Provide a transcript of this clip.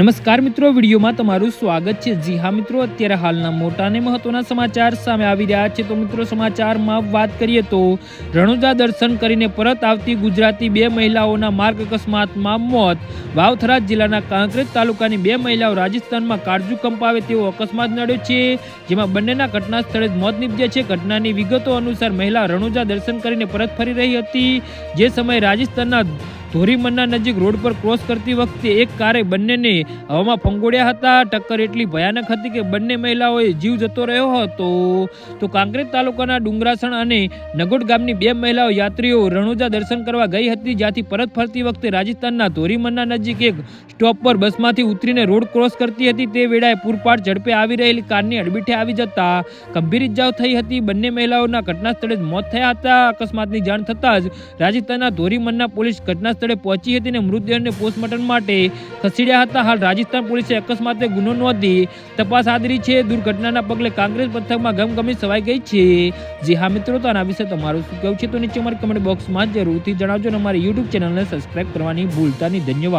નમસ્કાર મિત્રો, વિડીયોમાં તમારું સ્વાગત છે. જી હા મિત્રો, અત્યારે હાલના મોટા અને મહત્વના સમાચાર સામે આવી રહ્યા છે. તો મિત્રો, સમાચારમાં વાત કરીએ તો રણુજા દર્શન કરીને પરત આવતી ગુજરાતી બે મહિલાઓના માર્ગ અકસ્માતમાં મોત. વાવથરા જિલ્લાના કાંકરેજ તાલુકાની બે મહિલાઓ રાજસ્થાનમાં કાળજુ કંપાવે તેવો અકસ્માત નડ્યો છે, જેમાં બંનેના ઘટના સ્થળે જ મોત નીપજ્યા છે. ઘટનાની વિગતો અનુસાર મહિલા રણુજા દર્શન કરીને પરત ફરી રહી હતી. જે સમયે રાજસ્થાનના ધોરીમન્ના નજીક રોડ પર ક્રોસ કરતી વખતે એક કારે બંનેને હવામાં ફંગોળ્યા હતા. ટક્કર એટલી ભયાનક હતી કે બંને મહિલાઓએ જીવ જતો રહ્યો હતો. તો કાંકરેજ તાલુકાના ડુંગરાસણ અને નગોડ ગામની બે મહિલાઓ યાત્રીઓ રણુજા દર્શન કરવા ગઈ હતી, જ્યાંથી પરત ફરતી વખતે રાજસ્થાનના ધોરીમન્ના નજીક એક સ્ટોપ પર બસમાંથી ઉતરીને રોડ ક્રોસ કરતી હતી. તે વેળાએ પૂરપાટ ઝડપે આવી રહેલી કારની અડબીઠે આવી જતા ગંભીર ઇજાઓ થઈ હતી. બંને મહિલાઓના ઘટના સ્થળે જ મોત થયા હતા. અકસ્માતની જાણ થતાં જ રાજસ્થાનના ધોરીમન્ના પોલીસ ઘટના સ્થળે પહોંચી હતી અને મૃતદેહને પોસ્ટમોર્ટમ માટે ખસેડ્યા હતા. હાલ રાજસ્થાન પોલીસે અકસ્માતે ગુનો નોંધી તપાસ આદરી છે. દુર્ઘટનાના પગલે કાંગ્રેસ પથકમાં ગમગમી સવાઈ ગઈ છે. જી હા મિત્રો, તો આના વિશે તમારું શું કહેવું છે? તો નીચે અમારી કમેન્ટ બોક્સમાં જરૂરથી જણાવજો અને અમારી યુટ્યુબ ચેનલને સબસ્ક્રાઈબ કરવાની ભૂલતા નહીં. ધન્યવાદ.